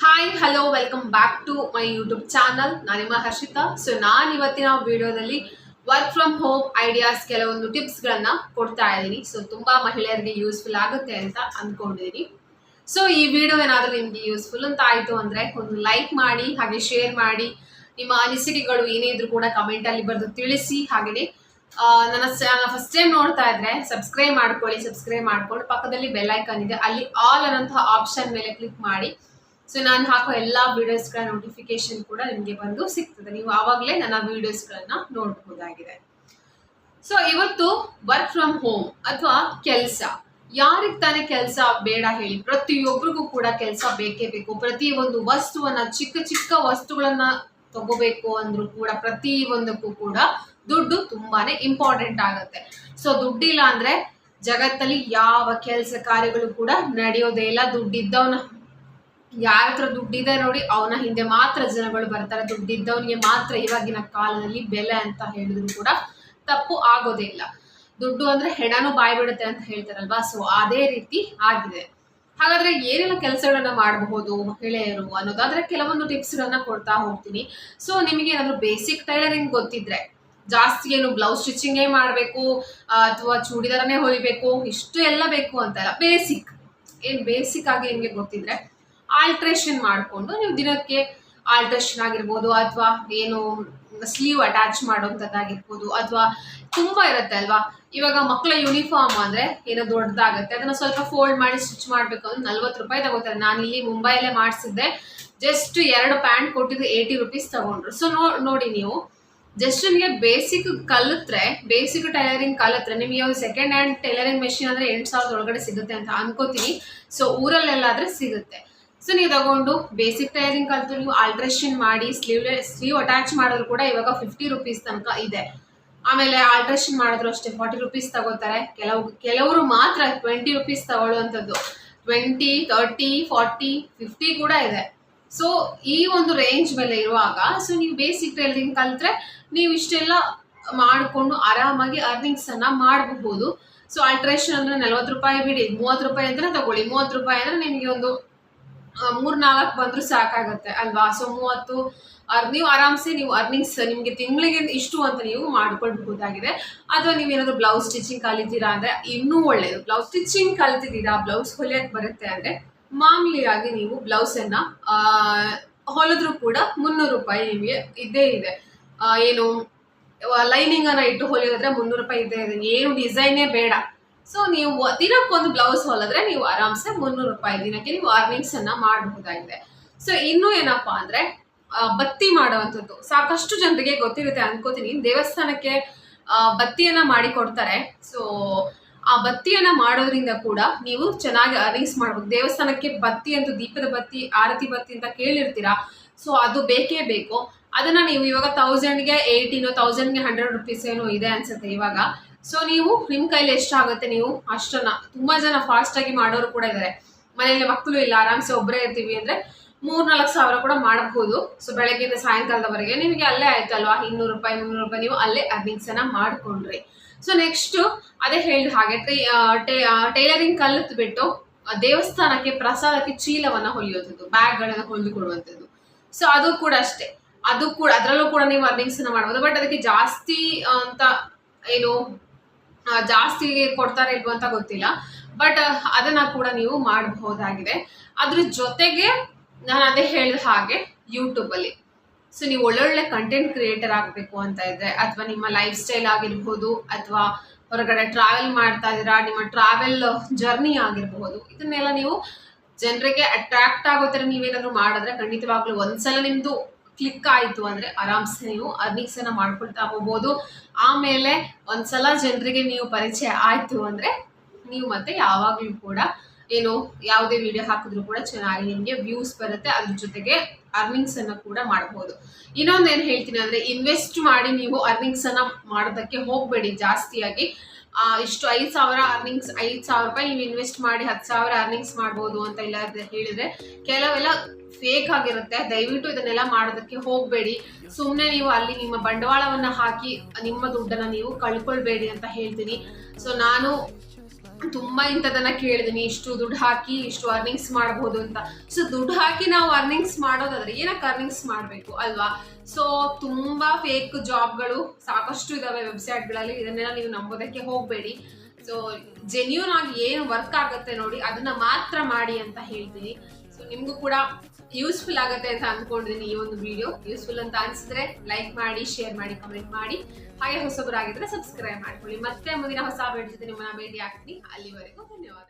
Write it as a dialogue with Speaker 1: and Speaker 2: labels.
Speaker 1: Hi hello welcome back to my YouTube channel ನಾನು ನಿಮ್ಮ Harshita. So ನಾನು ಇವತ್ತಿನ ವಿಡಿಯೋದಲ್ಲಿ ವರ್ಕ್ ಫ್ರಮ್ ಹೋಮ್ ಐಡಿಯಾಸ್ ಕೆಲವೊಂದು ಟಿಪ್ಸ್ಗಳನ್ನ ಕೊಡ್ತಾ ಇದ್ದೀನಿ. ಸೊ ತುಂಬ ಮಹಿಳೆಯರಿಗೆ ಯೂಸ್ಫುಲ್ ಆಗುತ್ತೆ ಅಂತ ಅಂದ್ಕೊಂಡಿದ್ದೀನಿ ಸೊ ಈ ವಿಡಿಯೋ ಏನಾದರೂ ನಿಮಗೆ ಯೂಸ್ಫುಲ್ ಅಂತ ಆಯಿತು ಅಂದರೆ ಒಂದು ಲೈಕ್ ಮಾಡಿ, ಹಾಗೆ ಶೇರ್ ಮಾಡಿ, ನಿಮ್ಮ ಅನಿಸಿಕೆಗಳು ಏನೇ ಇದ್ರೂ ಕೂಡ ಕಮೆಂಟಲ್ಲಿ ಬರೆದು ತಿಳಿಸಿ. ಹಾಗೆಯೇ ನನ್ನ ಚಾನಲ್ ಫಸ್ಟ್ ಟೈಮ್ ನೋಡ್ತಾ ಇದ್ರೆ ಸಬ್ಸ್ಕ್ರೈಬ್ ಮಾಡ್ಕೊಳ್ಳಿ ಸಬ್ಸ್ಕ್ರೈಬ್ ಮಾಡ್ಕೊಂಡು ಪಕ್ಕದಲ್ಲಿ ಬೆಲ್ ಐಕನ್ ಇದೆ. ಅಲ್ಲಿ ಆಲ್ ಅನ್ನೋಂತಹ ಆಪ್ಷನ್ ಮೇಲೆ ಕ್ಲಿಕ್ ಮಾಡಿ. ಸೊ ನಾನು ಹಾಕೋ ಎಲ್ಲ ವಿಡಿಯೋಸ್ಗಳ ನೋಟಿಫಿಕೇಶನ್ ಕೂಡ ನಿಮಗೆ ಬಂದು ಸಿಗ್ತದೆ. ನೀವು ಆವಾಗಲೇ ನನ್ನ ವಿಡಿಯೋಸ್ಗಳನ್ನ ನೋಡಬಹುದಾಗಿದೆ. ಸೊ ಇವತ್ತು ವರ್ಕ್ ಫ್ರಮ್ ಹೋಮ್ ಅಥವಾ ಕೆಲಸ. ಯಾರಿಗೆ ತಾನೇ ಕೆಲಸ ಬೇಡ ಹೇಳಿ ಪ್ರತಿಯೊಬ್ಬರಿಗೂ ಕೂಡ ಕೆಲಸ ಬೇಕೇ ಬೇಕು. ಪ್ರತಿ ಒಂದು ವಸ್ತುವನ್ನ, ಚಿಕ್ಕ ಚಿಕ್ಕ ವಸ್ತುಗಳನ್ನ ತಗೋಬೇಕು ಅಂದ್ರೂ ಕೂಡ, ಪ್ರತಿ ಒಂದಕ್ಕೂ ಕೂಡ ದುಡ್ಡು ತುಂಬಾನೇ ಇಂಪಾರ್ಟೆಂಟ್ ಆಗುತ್ತೆ. ಸೊ ದುಡ್ಡಿಲ್ಲ ಅಂದ್ರೆ ಜಗತ್ತಲ್ಲಿ ಯಾವ ಕೆಲಸ ಕಾರ್ಯಗಳು ಕೂಡ ನಡೆಯೋದೇ ಇಲ್ಲ. ದುಡ್ಡಿದ್ದವನ ಯಾರ ಹತ್ರ ದುಡ್ಡಿದೆ ನೋಡಿ, ಅವನ ಹಿಂದೆ ಮಾತ್ರ ಜನಗಳು ಬರ್ತಾರೆ. ದುಡ್ಡಿದ್ದವನಿಗೆ ಮಾತ್ರ ಇವಾಗಿನ ಕಾಲದಲ್ಲಿ ಬೆಲೆ ಅಂತ ಹೇಳಿದ್ರು ಕೂಡ ತಪ್ಪು ಆಗೋದೇ ಇಲ್ಲ. ದುಡ್ಡು ಅಂದ್ರೆ ಹೆಣನು ಬಾಯಿ ಬಿಡುತ್ತೆ ಅಂತ ಹೇಳ್ತಾರಲ್ವಾ? ಸೊ ಅದೇ ರೀತಿ ಆಗಿದೆ. ಹಾಗಾದ್ರೆ ಏನೆಲ್ಲ ಕೆಲಸಗಳನ್ನ ಮಾಡಬಹುದು ಮಹಿಳೆಯರು ಅನ್ನೋದಾದ್ರೆ ಕೆಲವೊಂದು ಟಿಪ್ಸ್ಗಳನ್ನ ಕೊಡ್ತಾ ಹೋಗ್ತೀನಿ. ಸೊ ನಿಮಗೆ ಏನಾದ್ರು ಬೇಸಿಕ್ ಟೈಲರಿಂಗ್ ಗೊತ್ತಿದ್ರೆ, ಜಾಸ್ತಿ ಏನು ಬ್ಲೌಸ್ ಸ್ಟಿಚಿಂಗೇ ಮಾಡಬೇಕು, ಅಥವಾ ಚೂಡಿದಾರನೇ ಹೊಲಿಬೇಕು, ಇಷ್ಟು ಎಲ್ಲ ಬೇಕು ಅಂತಲ್ಲ ಬೇಸಿಕ್ ಏನು ಬೇಸಿಕ್ ಆಗಿ ನಿಮಗೆ ಗೊತ್ತಿದ್ರೆ ಆಲ್ಟ್ರೇಷನ್ ಮಾಡಿಕೊಂಡು ನೀವು ದಿನಕ್ಕೆ ಆಲ್ಟ್ರೇಷನ್ ಆಗಿರ್ಬೋದು ಅಥವಾ ಏನು ಸ್ಲೀವ್ ಅಟ್ಯಾಚ್ ಮಾಡೋಂಥದ್ದಾಗಿರ್ಬೋದು ಅಥವಾ ತುಂಬ ಇರುತ್ತೆ ಅಲ್ವಾ? ಇವಾಗ ಮಕ್ಕಳ ಯೂನಿಫಾರ್ಮ್ ಅಂದರೆ ಏನೋ ದೊಡ್ಡದಾಗುತ್ತೆ. ಅದನ್ನು ಸ್ವಲ್ಪ ಫೋಲ್ಡ್ ಮಾಡಿ ಸ್ಟಿಚ್ ಮಾಡಬೇಕು ಅಂದ್ರೆ ನಲ್ವತ್ತು ರೂಪಾಯಿ ತಗೋತಾರೆ. ನಾನು ಇಲ್ಲಿ ಮುಂಬೈಲೇ ಮಾಡಿಸಿದ್ದೆ. ಜಸ್ಟ್ ಎರಡು ಪ್ಯಾಂಟ್ ಕೊಟ್ಟಿದ್ದು ಏಯ್ಟಿ ರುಪೀಸ್ ತಗೊಂಡ್ರು. ಸೊ ನೋಡಿ ನೀವು. ಜಸ್ಟ್ ನಿಮಗೆ ಬೇಸಿಕ್ ಕಲಿತ್ರೆ ಬೇಸಿಕ್ ಟೈಲರಿಂಗ್ ಕಲಿತ್ರೆ, ನಿಮಗೆ ಒಂದು ಸೆಕೆಂಡ್ ಹ್ಯಾಂಡ್ ಟೈಲರಿಂಗ್ ಮೆಷಿನ್ ಅಂದರೆ ಎಂಟು ಸಾವಿರದ ಒಳಗಡೆ ಸಿಗುತ್ತೆ ಅಂತ ಅನ್ಕೋತೀನಿ. ಸೊ ಊರಲ್ಲೆಲ್ಲಾದರೆ ಸಿಗುತ್ತೆ. ಸೊ ನೀವು ತಗೊಂಡು ಬೇಸಿಕ್ ಟೈರಿಂಗ್ ಕಲಿತು ನೀವು ಆಲ್ಟ್ರೇಷನ್ ಮಾಡಿ ಸ್ಲೀವ್ ಸ್ಲೀವ್ ಅಟ್ಯಾಚ್ ಮಾಡಿದ್ರು ಕೂಡ ಇವಾಗ ಫಿಫ್ಟಿ ರುಪೀಸ್ ತನಕ ಇದೆ. ಆಮೇಲೆ ಆಲ್ಟ್ರೇಷನ್ ಮಾಡಿದ್ರು ಅಷ್ಟೇ ಫಾರ್ಟಿ ರುಪೀಸ್ ತಗೋತಾರೆ. ಕೆಲವು, ಕೆಲವರು ಮಾತ್ರ ಟ್ವೆಂಟಿ ರುಪೀಸ್ ತಗೊಳ್ಳುವಂಥದ್ದು. ಟ್ವೆಂಟಿ ತರ್ಟಿ ಫಾರ್ಟಿ ಫಿಫ್ಟಿ ಕೂಡ ಇದೆ. ಸೊ ಈ ಒಂದು ರೇಂಜ್ ಮೇಲೆ ಇರುವಾಗ ಸೊ ನೀವು ಬೇಸಿಕ್ ಟೈಲರಿಂಗ್ ಕಲಿತ್ರೆ ನೀವು ಇಷ್ಟೆಲ್ಲ ಮಾಡಿಕೊಂಡು ಆರಾಮಾಗಿ ಅರ್ನಿಂಗ್ಸ್ ಅನ್ನ ಮಾಡಬಹುದು. ಸೊ ಆಲ್ಟ್ರೇಷನ್ ಅಂದ್ರೆ ನಲ್ವತ್ತು ರೂಪಾಯಿ ಬಿಡಿ, ಮೂವತ್ತು ರೂಪಾಯಿ ಅಂದ್ರೆ ತಗೊಳ್ಳಿ, ಮೂವತ್ತು ರೂಪಾಯಿ ಅಂದ್ರೆ ನಿಮಗೆ ಒಂದು ಮೂರ್ ನಾಲ್ಕು ಬಂದ್ರು ಸಾಕಾಗತ್ತೆ ಅಲ್ವಾ? ಸೊ ಮೂವತ್ತು ನೀವು ಆರಾಮ್ಸೆ ನೀವು ಅರ್ನಿಂಗ್ಸ್ ನಿಮಗೆ ತಿಂಗಳಿಗೆ ಇಷ್ಟು ಅಂತ ನೀವು ಮಾಡ್ಕೊಳ್ಬಹುದಾಗಿದೆ. ಅಥವಾ ನೀವೇನಾದರೂ ಬ್ಲೌಸ್ ಸ್ಟಿಚಿಂಗ್ ಕಲಿತೀರಾ ಅಂದರೆ ಇನ್ನೂ ಒಳ್ಳೇದು. ಬ್ಲೌಸ್ ಸ್ಟಿಚಿಂಗ್ ಕಲ್ತಿದ್ದೀರಾ ಬ್ಲೌಸ್ ಹೊಲಿಯಕ್ ಬರುತ್ತೆ ಅಂದ್ರೆ ಮಾಮೂಲಿಯಾಗಿ ನೀವು ಬ್ಲೌಸ್ ಅನ್ನ ಆ, ಹೊಲಿದ್ರು ಕೂಡ ಮುನ್ನೂರು ರೂಪಾಯಿ ನಿಮಗೆ ಇದ್ದೇ ಇದೆ. ಏನು ಲೈನಿಂಗ್ ಅನ್ನ ಇಟ್ಟು ಹೊಲಿಯೋದ್ರೆ ಮುನ್ನೂರು ರೂಪಾಯಿ ಇದ್ದೇ ಇದೆ. ಏನು ಡಿಸೈನೇ ಬೇಡ. ಸೊ ನೀವು ದಿನಕ್ಕೊಂದು ಬ್ಲೌಸ್ ಹೊಲಿದ್ರೆ ನೀವು ಆರಾಮ್ಸೆ ಮುನ್ನೂರು ರೂಪಾಯಿ ದಿನಕ್ಕೆ ನೀವು ಅರ್ನಿಂಗ್ಸ್ ಅನ್ನ ಮಾಡಬಹುದಾಗಿದೆ. ಸೊ ಇನ್ನು ಏನಪ್ಪಾ ಅಂದ್ರೆ ಬತ್ತಿ ಮಾಡುವಂಥದ್ದು. ಸಾಕಷ್ಟು ಜನರಿಗೆ ಗೊತ್ತಿರುತ್ತೆ ಅನ್ಕೋತೀನಿ. ದೇವಸ್ಥಾನಕ್ಕೆ ಬತ್ತಿಯನ್ನ ಮಾಡಿ ಕೊಡ್ತಾರೆ. ಸೊ ಆ ಬತ್ತಿಯನ್ನ ಮಾಡೋದ್ರಿಂದ ಕೂಡ ನೀವು ಚೆನ್ನಾಗಿ ಅರ್ನಿಂಗ್ಸ್ ಮಾಡ್ಬೋದು. ದೇವಸ್ಥಾನಕ್ಕೆ ಬತ್ತಿ ಅಂತ, ದೀಪದ ಬತ್ತಿ, ಆರತಿ ಬತ್ತಿ ಅಂತ ಕೇಳಿರ್ತೀರಾ? ಸೊ ಅದು ಬೇಕೇ ಬೇಕು. ಅದನ್ನ ನೀವು ಇವಾಗ ತೌಸಂಡ್ಗೆ ಏಯ್ಟೀನು ತೌಸಂಡ್ಗೆ ಹಂಡ್ರೆಡ್ ರುಪೀಸ್ ಏನೋ ಇದೆ ಅನ್ಸುತ್ತೆ ಇವಾಗ. ಸೊ ನೀವು ನಿಮ್ಮ ಕೈಲಿ ಎಷ್ಟಾಗುತ್ತೆ ನೀವು ಅಷ್ಟನ್ನ. ತುಂಬಾ ಜನ ಫಾಸ್ಟ್ ಆಗಿ ಮಾಡೋರು ಕೂಡ ಇದ್ದಾರೆ ಮನೆಯಲ್ಲಿ ಮಕ್ಕಳು ಇಲ್ಲ, ಆರಾಮ್ಸೆ ಒಬ್ಬರೇ ಇರ್ತೀವಿ ಅಂದ್ರೆ ಮೂರ್ ನಾಲ್ಕು ಸಾವಿರ ಕೂಡ ಮಾಡಬಹುದು ಸೊ ಬೆಳಗ್ಗೆಯಿಂದ ಸಾಯಂಕಾಲದವರೆಗೆ ನಿಮಗೆ ಅಲ್ಲೇ ಆಯ್ತಲ್ವಾ? ಇನ್ನೂರು ರೂಪಾಯಿ, ಮುನ್ನೂರು ರೂಪಾಯಿ ನೀವು ಅಲ್ಲೇ ಅರ್ನಿಂಗ್ಸ್ ಅನ್ನ ಮಾಡ್ಕೊಂಡ್ರಿ. ಸೊ ನೆಕ್ಸ್ಟ್ ಅದೇ ಹೇಳಿದ ಹಾಗೆ ಟೈಲರಿಂಗ್ ಕಲಿತು ಬಿಟ್ಟು ದೇವಸ್ಥಾನಕ್ಕೆ ಪ್ರಸಾದಕ್ಕೆ ಚೀಲವನ್ನ ಹೊಲಿಯೋದು ಬ್ಯಾಗ್ಗಳನ್ನು ಹೊಲಿದು ಕೊಡುವಂಥದ್ದು. ಸೊ ಅದು ಕೂಡ ಅಷ್ಟೇ. ಅದು ಕೂಡ ಅದರಲ್ಲೂ ಕೂಡ ನೀವು ಅರ್ನಿಂಗ್ಸ್ ಅನ್ನ ಮಾಡ್ಬೋದು. ಬಟ್ ಅದಕ್ಕೆ ಜಾಸ್ತಿ ಅಂತ ಏನು ಜಾಸ್ತಿ ಕೊಡ್ತಾರೆ ಇಲ್ವೋ ಅಂತ ಗೊತ್ತಿಲ್ಲ. ಬಟ್ ಅದನ್ನ ಕೂಡ ನೀವು ಮಾಡಬಹುದಾಗಿದೆ. ಅದ್ರ ಜೊತೆಗೆ ನಾನು ಅದೇ ಹೇಳಿದ ಹಾಗೆ ಯೂಟ್ಯೂಬಲ್ಲಿ ಸೊ ನೀವು ಒಳ್ಳೊಳ್ಳೆ ಕಂಟೆಂಟ್ ಕ್ರಿಯೇಟರ್ ಆಗಬೇಕು ಅಂತ ಇದ್ರೆ ಅಥವಾ ನಿಮ್ಮ ಲೈಫ್ ಸ್ಟೈಲ್ ಆಗಿರ್ಬೋದು, ಅಥವಾ ಹೊರಗಡೆ ಟ್ರಾವೆಲ್ ಮಾಡ್ತಾ ಇದ್ದೀರಾ, ನಿಮ್ಮ ಟ್ರಾವೆಲ್ ಜರ್ನಿ ಆಗಿರಬಹುದು ಇದನ್ನೆಲ್ಲ ನೀವು ಜನರಿಗೆ ಅಟ್ರಾಕ್ಟ್ ಆಗೋ ಥರ ನೀವೇನಾದ್ರು ಮಾಡಿದ್ರೆ ಖಂಡಿತವಾಗ್ಲೂ ಒಂದ್ಸಲ ನಿಮ್ದು ಕ್ಲಿಕ್ ಆಯಿತು ಅಂದರೆ ಆರಾಮ್ಸೆ ನೀವು ಅರ್ನಿಂಗ್ಸನ್ನು ಮಾಡ್ಕೊಳ್ತಾ ಹೋಗ್ಬೋದು. ಆಮೇಲೆ ಒಂದ್ಸಲ ಜನರಿಗೆ ನೀವು ಪರಿಚಯ ಆಯಿತು ಅಂದರೆ ನೀವು ಮತ್ತೆ ಯಾವಾಗಲೂ ಕೂಡ ಏನು ಯಾವುದೇ ವಿಡಿಯೋ ಹಾಕಿದ್ರು ಕೂಡ ಚೆನ್ನಾಗಿ ನಿಮಗೆ ವ್ಯೂಸ್ ಬರುತ್ತೆ. ಅದ್ರ ಜೊತೆಗೆ ಅರ್ನಿಂಗ್ಸ್ ಅನ್ನ ಕೂಡ ಮಾಡಬಹುದು ಇನ್ನೊಂದು ಏನು ಹೇಳ್ತೀನಿ ಅಂದ್ರೆ ಇನ್ವೆಸ್ಟ್ ಮಾಡಿ ನೀವು ಅರ್ನಿಂಗ್ಸ್ ಅನ್ನ ಮಾಡೋದಕ್ಕೆ ಹೋಗಬೇಡಿ ಜಾಸ್ತಿಯಾಗಿ. ಇಷ್ಟು ಐದು ಸಾವಿರ ಅರ್ನಿಂಗ್ಸ್ ಐದು ಸಾವಿರ ರೂಪಾಯಿ ನೀವು ಇನ್ವೆಸ್ಟ್ ಮಾಡಿ ಹತ್ತು ಸಾವಿರ ಅರ್ನಿಂಗ್ಸ್ ಮಾಡ್ಬೋದು ಅಂತ ಇಲ್ಲ ಹೇಳಿದ್ರೆ ಕೆಲವೆಲ್ಲ ಫೇಕ್ ಆಗಿರುತ್ತೆ. ದಯವಿಟ್ಟು ಇದನ್ನೆಲ್ಲ ಮಾಡೋದಕ್ಕೆ ಹೋಗಬೇಡಿ. ಸುಮ್ಮನೆ ನೀವು ಅಲ್ಲಿ ನಿಮ್ಮ ಬಂಡವಾಳವನ್ನ ಹಾಕಿ ನಿಮ್ಮ ದುಡ್ಡನ್ನ ನೀವು ಕಳ್ಕೊಳ್ಬೇಡಿ ಅಂತ ಹೇಳ್ತೀನಿ. ಸೊ ನಾನು ತುಂಬಾ ಇಂಥದನ್ನ ಕೇಳಿದೀನಿ. ಇಷ್ಟು ದುಡ್ಡು ಹಾಕಿ ಇಷ್ಟು ಅರ್ನಿಂಗ್ಸ್ ಮಾಡಬಹುದು ಅಂತ. ಸೊ ದುಡ್ಡು ಹಾಕಿ ನಾವು ಅರ್ನಿಂಗ್ಸ್ ಮಾಡೋದಾದ್ರೆ ಏನಕ್ಕೆ ಅರ್ನಿಂಗ್ಸ್ ಮಾಡಬೇಕು ಅಲ್ವಾ? ಸೊ ತುಂಬಾ ಫೇಕ್ ಜಾಬ್ಗಳು ಸಾಕಷ್ಟು ಇದಾವೆ ವೆಬ್ಸೈಟ್ಗಳಲ್ಲಿ ಇದನ್ನೆಲ್ಲ ನೀವು ನಂಬೋದಕ್ಕೆ ಹೋಗಬೇಡಿ. ಸೊ ಜೆನ್ಯೂನ್ ಆಗಿ ಏನು ವರ್ಕ್ ಆಗುತ್ತೆ ನೋಡಿ, ಅದನ್ನ ಮಾತ್ರ ಮಾಡಿ ಅಂತ ಹೇಳ್ತೀನಿ. ಸೊ ನಿಮಗೂ ಕೂಡ ಯೂಸ್ಫುಲ್ ಆಗುತ್ತೆ ಅಂತ ಅಂದ್ಕೊಂಡಿದ್ದೀನಿ ಈ ಒಂದು ವಿಡಿಯೋ ಯೂಸ್ಫುಲ್ ಅಂತ ಅನಿಸಿದ್ರೆ ಲೈಕ್ ಮಾಡಿ ಶೇರ್ ಮಾಡಿ ಕಮೆಂಟ್ ಮಾಡಿ. ಹಾಗೆ ಹೊಸಬರಾಗಿದ್ರೆ ಸಬ್ಸ್ಕ್ರೈಬ್ ಮಾಡ್ಕೊಳ್ಳಿ. ಮತ್ತೆ ಮುಂದಿನ ಹೊಸ ವಿಡಿಯೋ ಜೊತೆ ನಿಮ್ಮನ್ನ ಭೇಟಿ ಆಗ್ತೀನಿ ಅಲ್ಲಿವರೆಗೂ ಧನ್ಯವಾದ